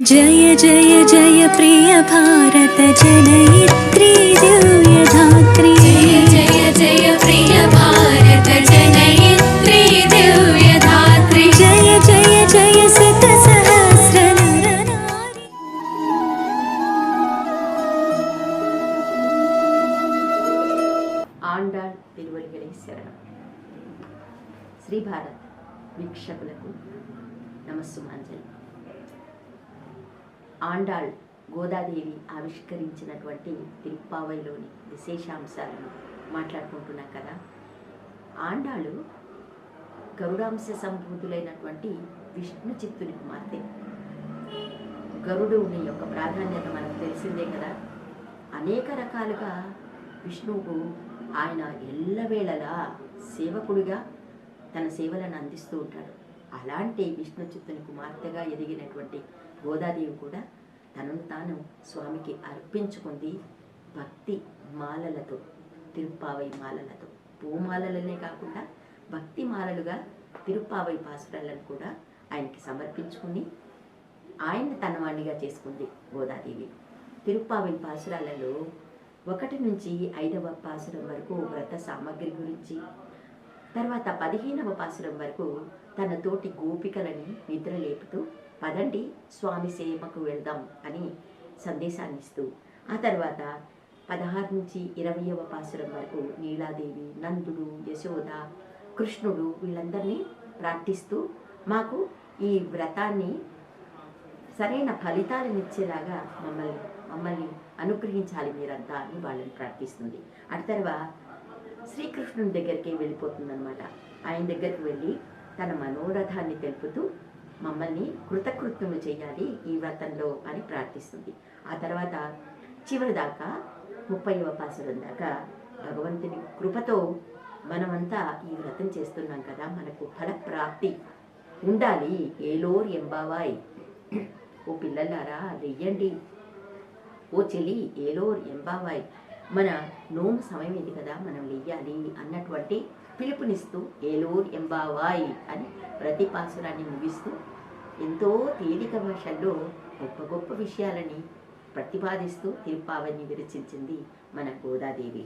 जय जय जय प्रिय भारत जनयित्री दिव्यधात्री जय जय जय प्रिय भारत जनयित्री दिव्यधात्री जय जय जय शत सहस्र नर नारी ఆండాళ్ తిరువలిగలే శరణం శ్రీ భారత్ వీక్షకులకు నమస్సుమాంజలి ఆండాళ్ గోదాదేవి ఆవిష్కరించినటువంటి తిరుప్పావైలోని విశేషాంశాలను మాట్లాడుకుంటున్నాం కదా. ఆండాళ్ళు గరుడాంశ సంభూతులైనటువంటి విష్ణు చిత్తుని కుమార్తె. గరుడుని యొక్క ప్రాధాన్యత మనకు తెలిసిందే కదా. అనేక రకాలుగా విష్ణువుకు ఆయన ఎల్లవేళలా సేవకుడిగా తన సేవలను అందిస్తూ ఉంటాడు. అలాంటి విష్ణు చిత్తుని కుమార్తెగా ఎదిగినటువంటి గోదాదేవి కూడా తనను తాను స్వామికి అర్పించుకుంది భక్తి మాలలతో తిరుప్పావై మాలలతో. పూమాలలనే కాకుండా భక్తి మాలలుగా తిరుప్పావై పాసురాలను కూడా ఆయనకి సమర్పించుకుని ఆయన్ని తనవాణిగా చేసుకుంది గోదాదేవి. తిరుప్పావై పాసురాలలో ఒకటి నుంచి ఐదవ పాసురం వరకు వ్రత సామగ్రి గురించి తర్వాత పదిహేనవ పాసురం వరకు తన తోటి గోపికలని నిద్ర లేపుతూ పదండి స్వామి సేవకు వెళ్దాం అని సందేశాన్ని ఇస్తూ ఆ తర్వాత పదహారు నుంచి ఇరవయవ పాసురం వరకు నీలాదేవి నందుడు యశోద కృష్ణుడు వీళ్ళందరినీ ప్రార్థిస్తూ మాకు ఈ వ్రతాన్ని సరైన ఫలితాలను ఇచ్చేలాగా మమ్మల్ని మమ్మల్ని అనుగ్రహించాలి మీరంతా అని వాళ్ళని ప్రార్థిస్తుంది. అటు తర్వాత శ్రీకృష్ణుని దగ్గరికి వెళ్ళిపోతుందన్నమాట. ఆయన దగ్గరికి వెళ్ళి తన మనోరథాన్ని తెలుపుతూ మమ్మల్ని కృతకృత్యములు చేయాలి ఈ వ్రతంలో అని ప్రార్థిస్తుంది. ఆ తర్వాత చివరి దాకా ముప్పై పాసురం దాకా భగవంతుని కృపతో మనమంతా ఈ వ్రతం చేస్తున్నాం కదా మనకు ఫలప్రాప్తి ఉండాలి. ఏలోర్ ఎంబావాయ్. ఓ పిల్లలారా వెయ్యండి ఓ చెలి ఏలోర్ ఎంబావాయ్. మన నోము సమయం ఇది కదా మనం వెయ్యాలి అన్నటువంటి పిలుపునిస్తూ ఏలోర్ ఎంబావాయ్ అని ప్రతి పాసురాన్ని ముగిస్తూ ఎంతో తేలిక భాషల్లో గొప్ప గొప్ప విషయాలని ప్రతిపాదిస్తూ తిరుపావని విరచించింది మన గోదాదేవి.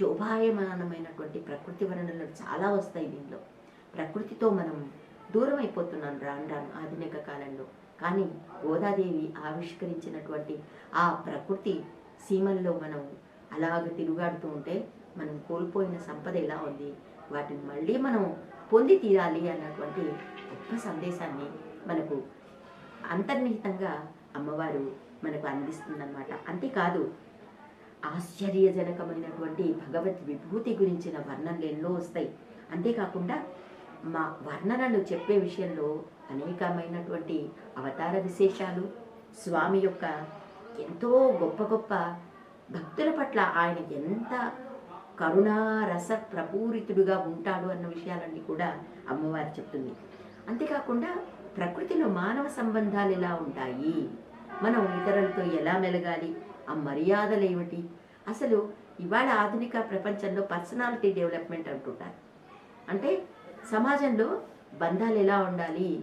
శోభాయమానమైనటువంటి ప్రకృతి వర్ణనలు చాలా వస్తాయి దీనిలో. ప్రకృతితో మనం దూరం అయిపోతున్నాం రాను రాను ఆధునిక కాలంలో. కానీ గోదాదేవి ఆవిష్కరించినటువంటి ఆ ప్రకృతి సీమల్లో మనం అలాగ తిరుగాడుతూ ఉంటే మనం కోల్పోయిన సంపద ఎలా ఉంది? వాటిని మళ్ళీ మనం పొంది తీరాలి అన్నటువంటి గొప్ప సందేశాన్ని మనకు అంతర్నిహితంగా అమ్మవారు మనకు అందిస్తుందన్నమాట. అంతేకాదు ఆశ్చర్యజనకమైనటువంటి భగవద్ విభూతి గురించిన వర్ణనలు ఎన్నో వస్తాయి. అంతేకాకుండా మా వర్ణనలు చెప్పే విషయంలో అనేకమైనటువంటి అవతార విశేషాలు స్వామి యొక్క ఎంతో గొప్ప గొప్ప భక్తుల పట్ల ఆయన ఎంత కరుణారస ప్రపూరితుడుగా ఉంటాడు అన్న విషయాలన్నీ కూడా అమ్మవారు చెప్తుంది. అంతేకాకుండా ప్రకృతిలో మానవ సంబంధాలు ఎలా ఉంటాయి? మనం ఇతరులతో ఎలా మెలగాలి? ఆ మర్యాదలు ఏమిటి? అసలు ఇవాళ ఆధునిక ప్రపంచంలో పర్సనాలిటీ డెవలప్మెంట్ అంటుంటారు. అంటే సమాజంలో బంధాలు ఎలా ఉండాలి?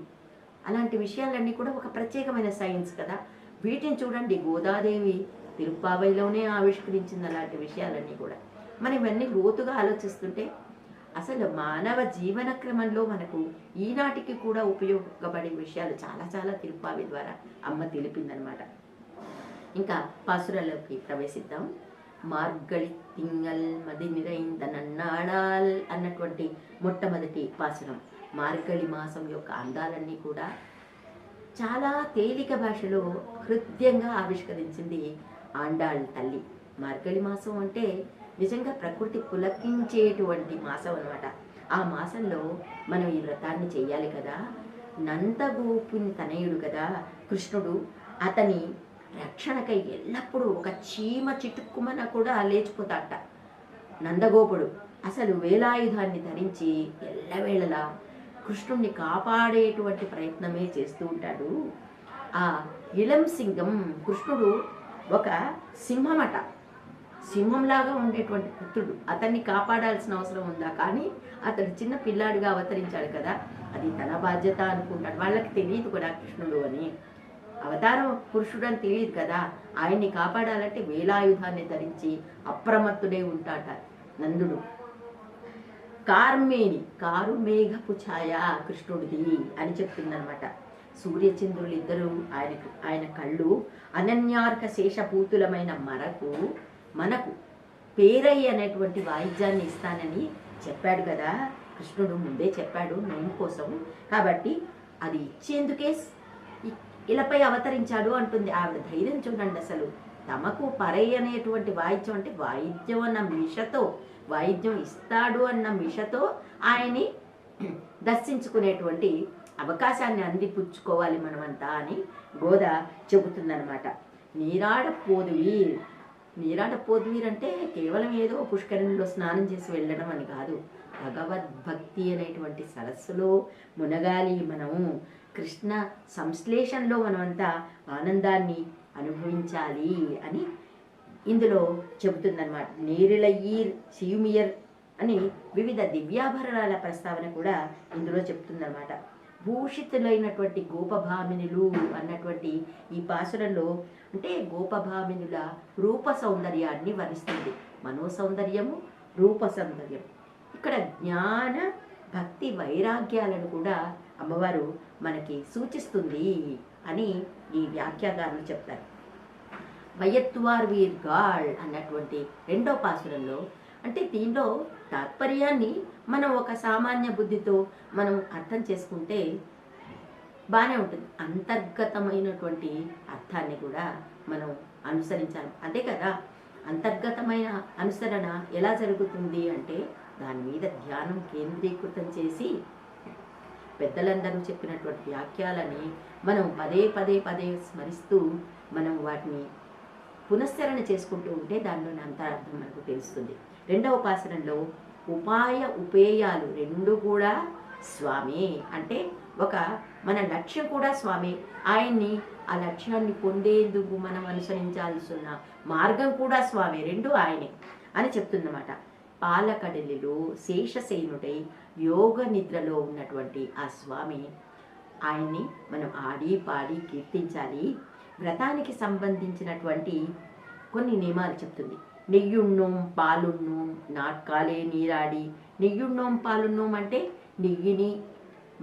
అలాంటి విషయాలన్నీ కూడా ఒక ప్రత్యేకమైన సైన్స్ కదా. వీటిని చూడండి. గోదాదేవి తిరుప్పావైలోనే ఆవిష్కరించింది అలాంటి విషయాలన్నీ కూడా. మనం ఇవన్నీ లోతుగా ఆలోచిస్తుంటే అసలు మానవ జీవన క్రమంలో మనకు ఈనాటికి కూడా ఉపయోగపడే విషయాలు చాలా చాలా తిరుపావి ద్వారా అమ్మ తెలిపిందనమాట ఇంకా పాసురాలోకి ప్రవేశిద్దాం. మార్గళి తింగల్ మది నిరైందనన్నాడాల్ అన్నటువంటి మొట్టమొదటి పాసురం. మార్గళి మాసం యొక్క అందాలన్నీ కూడా చాలా తేలిక భాషలో హృదయంగా ఆవిష్కరించింది ఆండాళ్ తల్లి. మార్గళి మాసం అంటే నిజంగా ప్రకృతి పులకించేటువంటి మాసం అన్నమాట. ఆ మాసంలో మనం ఈ వ్రతాన్ని చెయ్యాలి కదా. నందగోపుని తనయుడు కదా కృష్ణుడు. అతని రక్షణకై ఎల్లప్పుడూ ఒక చీమ చిటుక్కుమన కూడా లేచిపోతాట నందగోపుడు అసలు వేలాయుధాన్ని ధరించి ఎల్లవేళలా కృష్ణుణ్ణి కాపాడేటువంటి ప్రయత్నమే చేస్తూ ఉంటాడు. ఆ ఇళం సింగం కృష్ణుడు ఒక సింహమట. సింహంలాగా ఉండేటువంటి పుత్రుడు. అతన్ని కాపాడాల్సిన అవసరం ఉందా? కానీ అతడు చిన్న పిల్లాడిగా అవతరించాడు కదా. అది తన బాధ్యత అనుకుంటాడు. వాళ్ళకి తెలియదు కూడా కృష్ణుడు అని. అవతారం పురుషుడు అని తెలియదు కదా. ఆయన్ని కాపాడాలంటే వేలాయుధాన్ని ధరించి అప్రమత్తుడే ఉంటాట నందుడు. కార్మేని కారు మేఘపు ఛాయ కృష్ణుడిది అని చెప్తుందనమాట సూర్యచంద్రులు ఇద్దరు ఆయన ఆయన కళ్ళు అనన్యార్క శేషభూతులమైన మరకు మనకు పేరయ్య అనేటువంటి వాయిద్యాన్ని ఇస్తానని చెప్పాడు కదా. కృష్ణుడు ముందే చెప్పాడు నేను కోసం. కాబట్టి అది ఇచ్చేందుకే ఇలాపై అవతరించాడు అంటుంది. ఆవిడ ధైర్యం చూడండి అసలు. తమకు పరై అనేటువంటి వాయిద్యం అంటే వాయిద్యం అన్న మిషతో వాయిద్యం ఇస్తాడు అన్న మిషతో ఆయన్ని దర్శించుకునేటువంటి అవకాశాన్ని అందిపుచ్చుకోవాలి మనమంతా అని గోద చెబుతుందనమాట నీరాడ నీరాట పోద్మీరంటే అంటే కేవలం ఏదో పుష్కరిణిలో స్నానం చేసి వెళ్ళడం అని కాదు. భగవద్భక్తి అనేటువంటి సరస్సులో మునగాలి మనము. కృష్ణ సంశ్లేషణలో మనమంతా ఆనందాన్ని అనుభవించాలి అని ఇందులో చెబుతుందన్నమాట. నేరిళయ్యీర్ సియుమియర్ అని వివిధ దివ్యాభరణాల ప్రస్తావన కూడా ఇందులో చెప్తుందన్నమాట. భూషితులైనటువంటి గోపభామినులు అన్నటువంటి ఈ పాసురంలో అంటే గోపభామినుల రూప సౌందర్యాన్ని వర్ణిస్తుంది. మనో సౌందర్యము రూప సౌందర్యం. ఇక్కడ జ్ఞాన భక్తి వైరాగ్యాలను కూడా అమ్మవారు మనకి సూచిస్తుంది అని ఈ వ్యాఖ్యాదారులు చెప్తారు. వయత్వార్ వీర్ గాడ్ అన్నటువంటి రెండో పాసురంలో అంటే దీనిలో తాత్పర్యాన్ని మనం ఒక సామాన్య బుద్ధితో మనం అర్థం చేసుకుంటే బాగానే ఉంటుంది. అంతర్గతమైనటువంటి అర్థాన్ని కూడా మనం అనుసరించాలి. అదే కదా అంతర్గతమైన అనుసరణ ఎలా జరుగుతుంది అంటే దాని మీద ధ్యానం కేంద్రీకృతం చేసి పెద్దలందరూ చెప్పినటువంటి వాక్యాలని మనం పదే పదే పదే స్మరిస్తూ మనం వాటిని పునశ్చరణ చేసుకుంటూ ఉంటే దానిలోని అంతరార్థం మనకు తెలుస్తుంది. రెండవ ఉపాసనంలో ఉపాయ ఉపేయాలు రెండు కూడా స్వామి. అంటే ఒక మన లక్ష్యం కూడా స్వామి. ఆయన్ని ఆ లక్ష్యాన్ని పొందేందుకు మనం అనుసరించాల్సిన మార్గం కూడా స్వామి. రెండు ఆయనే అని చెప్తుందన్నమాట. పాలకడలిలో శేషసేనుడై యోగ నిద్రలో ఉన్నటువంటి ఆ స్వామి ఆయన్ని మనం ఆడి పాడి కీర్తించాలి. వ్రతానికి సంబంధించినటువంటి కొన్ని నియమాలు చెప్తుంది. నెయ్యున్నోం పాలున్నోం నాట్కాలే నీరాడి. నెయ్యున్నోం పాలున్నోం అంటే నెయ్యిని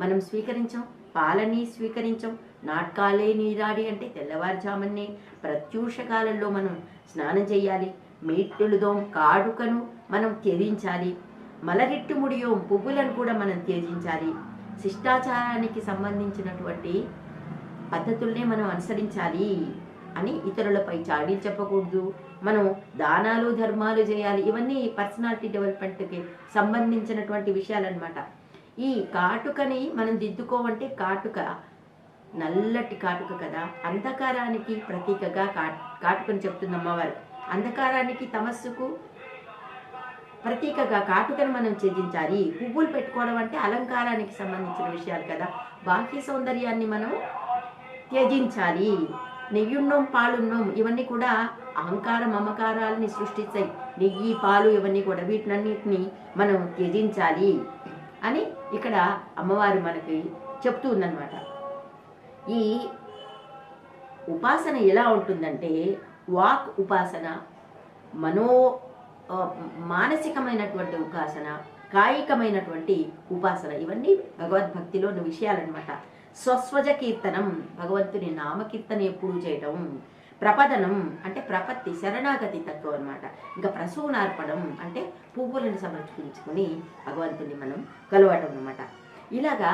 మనం స్వీకరించాం పాలని స్వీకరించాం నాటకాలే నీరాడి అంటే తెల్లవారుజామునే. ప్రత్యూష కాలంలో మనం స్నానం చేయాలి మేట్టులుదోం కాడుకను మనం త్యజించాలి మలరెట్టు ముడియోం పువ్వులను కూడా మనం త్యజించాలి. శిష్టాచారానికి సంబంధించినటువంటి పద్ధతుల్నే మనం అనుసరించాలి. అని ఇతరులపై చాడీ చెప్పకూడదు. మనం దానాలు ధర్మాలు చేయాలి. ఇవన్నీ పర్సనాలిటీ డెవలప్మెంట్కి సంబంధించినటువంటి విషయాలన్నమాట. ఈ కాటుకని మనం దిద్దుకోవంటే కాటుక నల్లటి కాటుక కదా. అంధకారానికి ప్రతీకగా కా కాటుకని చెప్తుంది అమ్మవారు. అంధకారానికి తమస్సుకు ప్రతీకగా కాటుకను మనం త్యజించాలి పువ్వులు పెట్టుకోవడం అంటే అలంకారానికి సంబంధించిన విషయాలు కదా. బాహ్య సౌందర్యాన్ని మనం త్యజించాలి. నెయ్యున్నోం పాలున్నోం ఇవన్నీ కూడా అహంకార మమకారాలని సృష్టిస్తాయి. నెయ్యి పాలు ఇవన్నీ కూడా వీటినన్నిటిని మనం త్యజించాలి అని ఇక్కడ అమ్మవారు మనకి చెప్తూ ఉందన్నమాట. ఈ ఉపాసన ఎలా ఉంటుందంటే వాక్ ఉపాసన మనో మానసికమైనటువంటి ఉపాసన కాయికమైనటువంటి ఉపాసన ఇవన్నీ భగవద్భక్తిలోని విషయాలన్నమాట. స్వస్వజ కీర్తనం భగవంతుని నామకీర్తన ఎప్పుడు చేయటం ప్రపదనం అంటే ప్రపత్తి శరణాగతి తత్వం అనమాట ఇంకా ప్రసూనార్పణం అంటే పువ్వులను సమర్పించుకుని భగవంతుని మనం కలవటం అనమాట ఇలాగా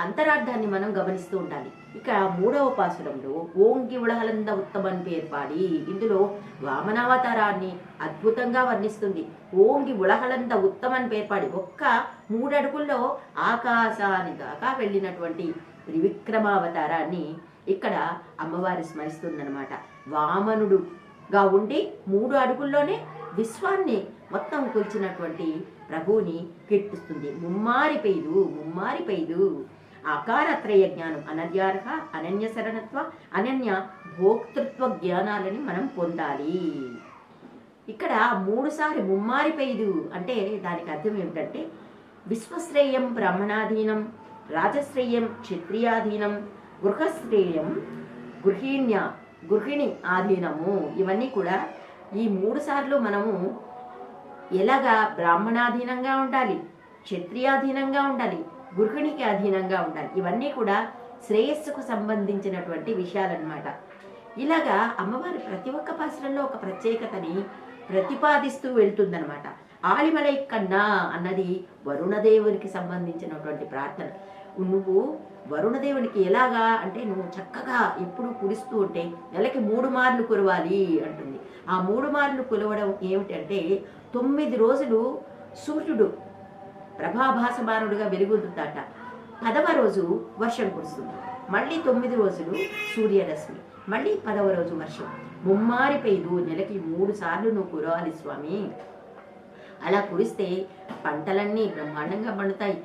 అంతరార్థాన్ని మనం గమనిస్తూ ఉండాలి. ఇక మూడవ పాసురంలో ఓంకి ఉడహలంద ఉత్తమని పేర్పాడి ఇందులో వామనావతారాన్ని అద్భుతంగా వర్ణిస్తుంది. ఓంగి ఉడహలంద ఉత్తమని పేర్పాడి ఒక్క మూడడుగుల్లో ఆకాశాని దాకా వెళ్ళినటువంటి త్రివిక్రమావతారాన్ని ఇక్కడ అమ్మవారి స్మరిస్తుందన్నమాట. వామనుడుగా ఉండి మూడు అడుగుల్లోనే విశ్వాన్ని మొత్తం కూల్చినటువంటి ప్రభువుని కీర్తిస్తుంది. ముమ్మారి పెయిదు ముమ్మారి పెయిదు అకారత్రయ జ్ఞానం అనన్యార్హ అనన్య శరణత్వ అనన్య భోక్తృత్వ జ్ఞానాలని మనం పొందాలి. ఇక్కడ మూడుసారి ముమ్మారిపోయిదు. అంటే దానికి అర్థం ఏమిటంటే విశ్వశ్రేయం బ్రాహ్మణాధీనం రాజశ్రేయం క్షత్రియాధీనం గృహశ్రేయం గృహిణ్య గృహిణి ఆధీనము. ఇవన్నీ కూడా ఈ మూడు సార్లు మనము ఎలాగా బ్రాహ్మణాధీనంగా ఉండాలి క్షత్రియాధీనంగా ఉండాలి గృహిణికి అధీనంగా ఉండాలి. ఇవన్నీ కూడా శ్రేయస్సుకు సంబంధించినటువంటి విషయాలన్నమాట. ఇలాగా అమ్మవారి ప్రతి ఒక్క పాత్రలో ఒక ప్రత్యేకతని ప్రతిపాదిస్తూ వెళ్తుందనమాట ఆలిమలై కన్నా అన్నది వరుణదేవునికి సంబంధించినటువంటి ప్రార్థన. నువ్వు వరుణదేవునికి ఎలాగా అంటే నువ్వు చక్కగా ఎప్పుడు కురుస్తూ ఉంటే నెలకి మూడు మార్లు కురవాలి అంటుంది. ఆ మూడు మార్లు కులవడం ఏమిటంటే తొమ్మిది రోజులు సూర్యుడు ప్రభాభాసమానుడుగా వెలుగుతుందట పదవ రోజు వర్షం కురుస్తుంది. మళ్ళీ తొమ్మిది రోజులు సూర్యరశ్మి. మళ్ళీ పదవ రోజు వర్షం. ముమ్మారి పెయ్యదు నెలకి మూడు సార్లు నువ్వు కురవాలి స్వామి. అలా కురిస్తే పంటలన్నీ బ్రహ్మాండంగా పండుతాయి.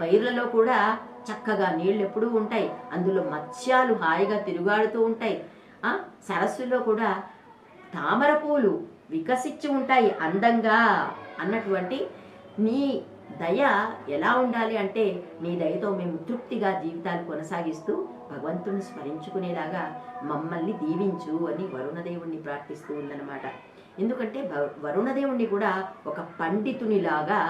పైర్లలో కూడా చక్కగా నీళ్ళు ఎప్పుడూ ఉంటాయి. అందులో మత్స్యాలు హాయిగా తిరుగాడుతూ ఉంటాయి. ఆ సరస్సులో కూడా తామర పూలు వికసించి ఉంటాయి అందంగా అన్నటువంటి నీ దయ ఎలా ఉండాలి అంటే నీ దయతో మేము తృప్తిగా జీవితాలు కొనసాగిస్తూ భగవంతుని స్మరించుకునేలాగా మమ్మల్ని దీవించు అని వరుణదేవుణ్ణి ప్రార్థిస్తూ ఉందన్నమాట. ఎందుకంటే వరుణదేవుణ్ణి కూడా ఒక పండితునిలాగా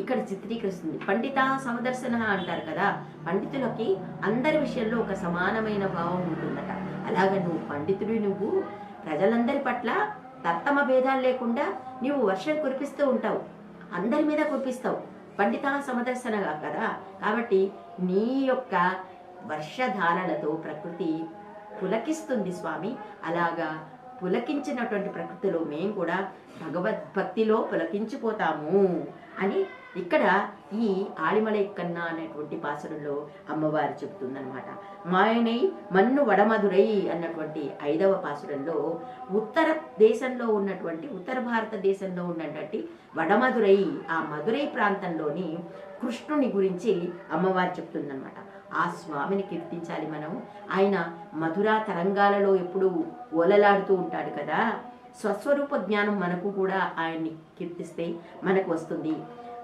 ఇక్కడ చిత్రీకరిస్తుంది. పండిత సమదర్శన అంటారు కదా పండితులకి అందరి విషయంలో ఒక సమానమైన భావం ఉంటుందట. అలాగ నువ్వు పండితుడి నువ్వు ప్రజలందరి పట్ల తత్తమ భేదాలు లేకుండా నీవు వర్షం కురిపిస్తూ ఉంటావు. అందరి మీద కురిపిస్తావు పండిత సమదర్శనగా కదా? కాబట్టి నీ యొక్క వర్షధారలతో ప్రకృతి పులకిస్తుంది స్వామి. అలాగా పులకించినటువంటి ప్రకృతిలో మేము కూడా భగవద్భక్తిలో పులకించిపోతాము అని ఇక్కడ ఈ ఆలిమలై కన్నా అనేటువంటి పాసరంలో అమ్మవారు చెబుతుందన్నమాట. మాయనై మన్ను వడమధురై అన్నటువంటి ఐదవ పాసురంలో ఉత్తర దేశంలో ఉన్నటువంటి ఉత్తర భారతదేశంలో ఉన్నటువంటి వడమధురై ఆ మధురై ప్రాంతంలోని కృష్ణుని గురించి అమ్మవారు చెప్తుందనమాట ఆ స్వామిని కీర్తించాలి మనం ఆయన మధురా తరంగాలలో ఎప్పుడు ఓలలాడుతూ ఉంటాడు కదా. స్వస్వరూప జ్ఞానం మనకు కూడా ఆయన్ని కీర్తిస్తే మనకు వస్తుంది.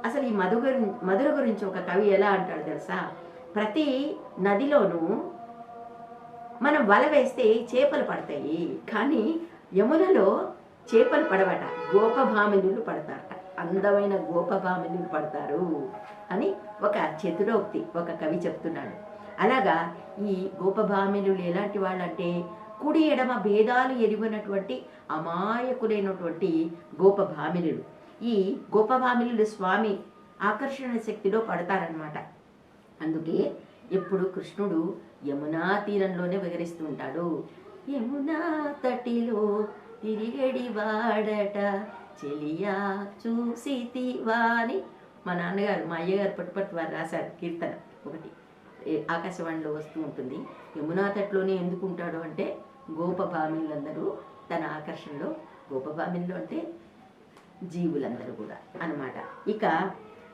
అసలు ఈ మధు గురి మధుర గురించి ఒక కవి ఎలా అంటాడు తెలుసా? ప్రతి నదిలోనూ మనం వల వేస్తే చేపలు పడతాయి. కానీ యమునలో చేపలు పడవట గోపభామినులు పడతారట. అందమైన గోపభామినులు పడతారు అని ఒక చతురోక్తి ఒక కవి చెప్తున్నాడు. అలాగా ఈ గోపభామినులు ఎలాంటి వాళ్ళంటే కుడి ఎడమ భేదాలు ఎరిగినటువంటి అమాయకులైనటువంటి గోపభామినులు. ఈ గోపభామినులు స్వామి ఆకర్షణ శక్తిలో పడతారనమాట అందుకే ఎప్పుడు కృష్ణుడు యమునా తీరంలోనే విహరిస్తూ ఉంటాడు. యమునా తటిలో తిరిగడి వాడట చెలియా చూసితివా అని మా నాన్నగారు మా అయ్యగారు పట్టుపట్టు వారు రాశారు కీర్తన ఒకటి. ఆకాశవాణిలో వస్తూ ఉంటుంది. యమునా తటిలోనే ఎందుకు ఉంటాడు అంటే గోపభామిలందరూ తన ఆకర్షణలో గోపభామిన్లు అంటే జీవులందరూ కూడా అన్నమాట. ఇక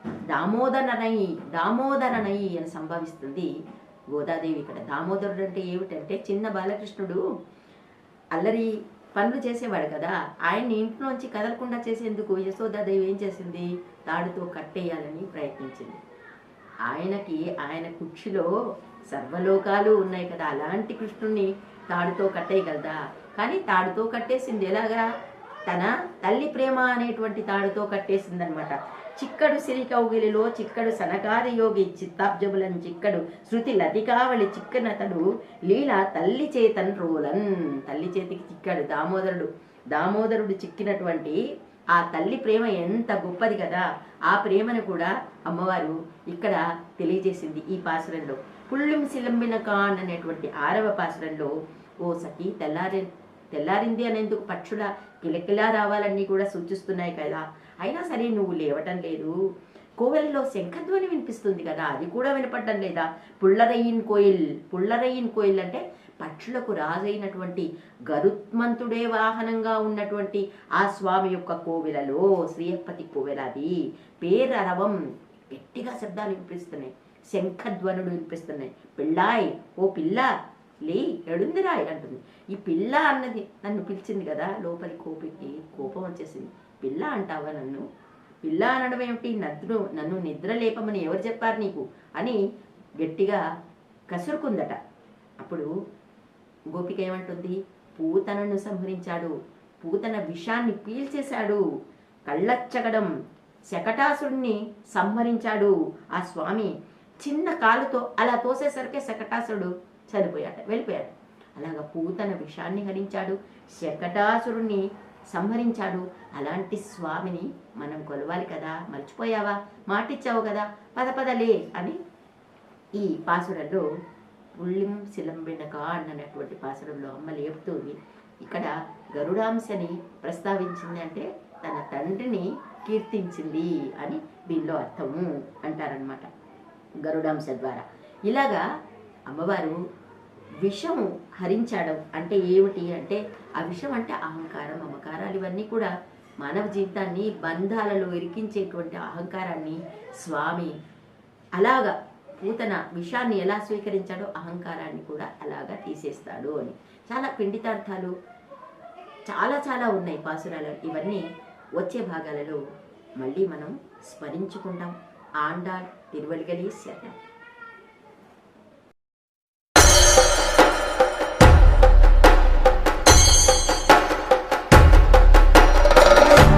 దామోదరనై దామోదరనై అని సంభవిస్తుంది గోదాదేవి ఇక్కడ. దామోదరుడు అంటే ఏమిటంటే చిన్న బాలకృష్ణుడు అల్లరి పనులు చేసేవాడు కదా. ఆయన్ని ఇంట్లోంచి కదలకుండా చేసేందుకు యశోదాదేవి ఏం చేసింది? తాడుతో కట్టేయాలని ప్రయత్నించింది. ఆయనకి ఆయన కుక్షిలో సర్వలోకాలు ఉన్నాయి కదా. అలాంటి కృష్ణుణ్ణి తాడుతో కట్టేయగలదా? కానీ తాడుతో కట్టేసింది ఎలాగా? తన తల్లి ప్రేమ అనేటువంటి తాడుతో కట్టేసింది అనమాట చిక్కడు సిరి కౌగిలిలో చిక్కడు సనకాది యోగి చిత్తాబ్జములన్ చిక్కడు శృతి లతికావళి చిక్కనతడు లీల తల్లి చేతన్ రోలన్. తల్లి చేతికి చిక్కాడు దామోదరుడు. దామోదరుడు చిక్కినటువంటి ఆ తల్లి ప్రేమ ఎంత గొప్పది కదా. ఆ ప్రేమను కూడా అమ్మవారు ఇక్కడ తెలియజేసింది ఈ పాసురంలో. పుల్లుం సిలంబిన కాన్ అనేటువంటి ఆరవ పాసురంలో ఓ సఖి తెల్లారి తెల్లారింది అనేందుకు పక్షుల కిలకిలా రావాలన్నీ కూడా సూచిస్తున్నాయి కదా. అయినా సరే నువ్వు లేవటం లేదు. కోవెలలో శంఖధ్వని వినిపిస్తుంది కదా అది కూడా వినపడడం లేదా? పుల్లరయ్యిన్ కోయిల్ పుల్లరయ్యిన్ కోయిల్ అంటే పక్షులకు రాజైనటువంటి గరుత్మంతుడే వాహనంగా ఉన్నటువంటి ఆ స్వామి యొక్క కోవెలలో శ్రీహపతి కోవెల అది. పేరరవం గట్టిగా శబ్దాలు వినిపిస్తున్నాయి. శంఖధ్వనుడు వినిపిస్తున్నాయి. పిల్లాయ్ ఓ పిల్ల లే ఎడుందిరాయ్ అంటుంది. ఈ పిల్ల అన్నది నన్ను పిలిచింది కదా లోపలి కోపికి కోపం వచ్చేసింది? పిల్ల అంటావా నన్ను? పిల్ల అనడం ఏమిటి? నద్రు నన్ను నిద్ర లేపమని ఎవరు చెప్పారు నీకు? అని గట్టిగా కసురుకుందట. అప్పుడు గోపిక ఏమంటుంది? పూతనను సంహరించాడు. పూతన విషాన్ని పీల్చేశాడు. కళ్ళచ్చగడం శకటాసుడిని సంహరించాడు. ఆ స్వామి చిన్న కాలుతో అలా తోసేసరికి శకటాసుడు చనిపోయాడు వెళ్ళిపోయాడు. అలాగా పూతన విషాన్ని హరించాడు శకటాసురుణ్ణి సంహరించాడు. అలాంటి స్వామిని మనం కొలవాలి కదా మర్చిపోయావా? మాటిచ్చావు కదా పద పదలే అని ఈ పాసురంలో ఉళ్ళిం శిలంబినక అన్నటువంటి పాసురంలో అమ్మ లేపుతుంది. ఇక్కడ గరుడాంశని ప్రస్తావించింది అంటే తన తండ్రిని కీర్తించింది అని దీనిలో అర్థము అంటారనమాట గరుడాంశ ద్వారా. ఇలాగా అమ్మవారు విషం హరించడం అంటే ఏమిటి అంటే ఆ విషం అంటే అహంకారం మమకారాలు ఇవన్నీ కూడా మానవ జీవితాన్ని బంధాలలో ఇరికించేటువంటి అహంకారాన్ని స్వామి అలాగా పూతన విషాన్ని ఎలా స్వీకరించాడో అహంకారాన్ని కూడా అలాగా తీసేస్తాడు అని. చాలా పిండితార్థాలు చాలా చాలా ఉన్నాయి పాసురాలు. ఇవన్నీ వచ్చే భాగాలలో మళ్ళీ మనం స్మరించుకుంటాం. ఆండాళ్ తిరువలిగలి శరణం.